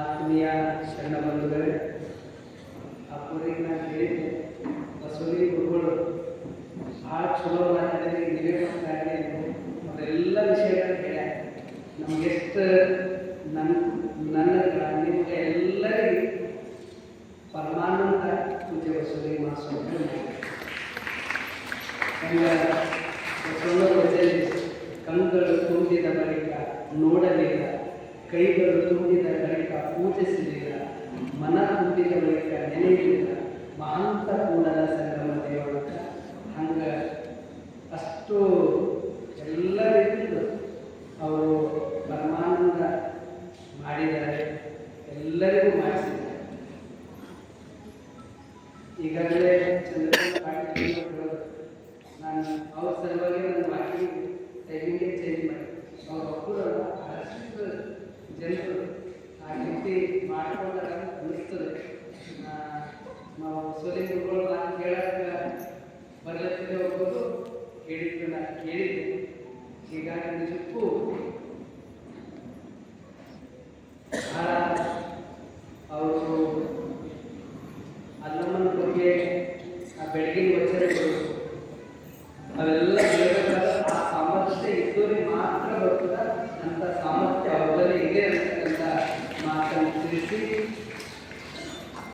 ಆತ್ಮೀಯ ಶರಣ ಬಂಧುಗಳೇ ಆ ಪೂರಿಗೆ ನಾನು ಹೇಳಿದ್ದೆ ಬಸವಲಿ ಗುರುಗಳು ಭಾಳ ಚಲೋ ಮಾತಾಡಿದ್ರೆ ನೀವೇ ಮಾತಾಡಿ ಅವರೆಲ್ಲ ವಿಷಯಗಳನ್ನ ಹೇಳ್ಯಾರ. ನಮ್ಗೆ ಎಷ್ಟು ನನ್ನ ನನ್ನ, ನಿಮಗೆ ಎಲ್ಲರಿಗೂ ಪರಮಾನಂದ ಪೂಜೆ ಮಾಸು ಮಾಡಿಸೋದು ಬಸವನ ಕಂಗಳು ತುಂಬಿದ ಬಳಿಕ, ನೋಡಲಿಲ್ಲ, ಕೈಗಳು ತುಂಬಿದ ಬಳಿಕ ಪೂಜಿಸಲಿಲ್ಲ ಮನ ತುಂಬಿದ ನೆನೆಯಲಿಲ್ಲ ಮಹಾಂತ ಕೂಡಲ ಸಂಗಮ ದೇವರ ಹಂಗ ಅಷ್ಟು ಎಲ್ಲ ರೀತಿ ಅವರು ಪರಮಾನಂದ ಮಾಡಿದ್ದಾರೆ, ಎಲ್ಲರಿಗೂ ಮಾಡಿಸಿದ್ದಾರೆ. ಈಗಾಗಲೇ ಚಂದ್ರಕಾಂತ ನಾನು ಅವ್ರ ಸಲುವಾಗಿ ನನ್ನ ವಾಕಿಂಗ್ ಟೈಮಿಂಗೇ ಚೇಂಜ್ ಮಾಡಿ. ಅವ್ರ ಒಬ್ಬರು ಬಹಳಷ್ಟು ಜನರು ಆ ರೀತಿ ಮಾಡ್ಕೊಂಡಾಗ ಅನಿಸ್ತದೆ ಆ, ನಾವು ಸೋಲಿ ಗುರುಗಳು ನಾನು ಕೇಳಕ್ಕೆ ಬರ್ಲತ್ತಿದ್ದೆ ಹೋಗೋದು ಕೇಳಿದ್ದು ನಾನು ಕೇಳಿದ್ದೆ. ಹೀಗಾಗಿ ನಿಜಕ್ಕೂ ಬಹಳ ಅವರು ಅಲ್ಲಮ್ಮನ ಬಗ್ಗೆ ಆ ಬೆಳಗಿನ ವಚನಗಳು. ಅವೆಲ್ಲ ಹೇಳಬೇಕಾದ ಆ ಸಾಮರ್ಥ್ಯ ಇದ್ದವರಿಗೆ ಮಾತ್ರ ಬರ್ತದ ಅಂತ ಸಾಮರ್ಥ್ಯ ಅವರಲ್ಲಿ ಇದೆ ಅಂತಕ್ಕಂಥ ಮಾತನ್ನು ತಿಳಿಸಿ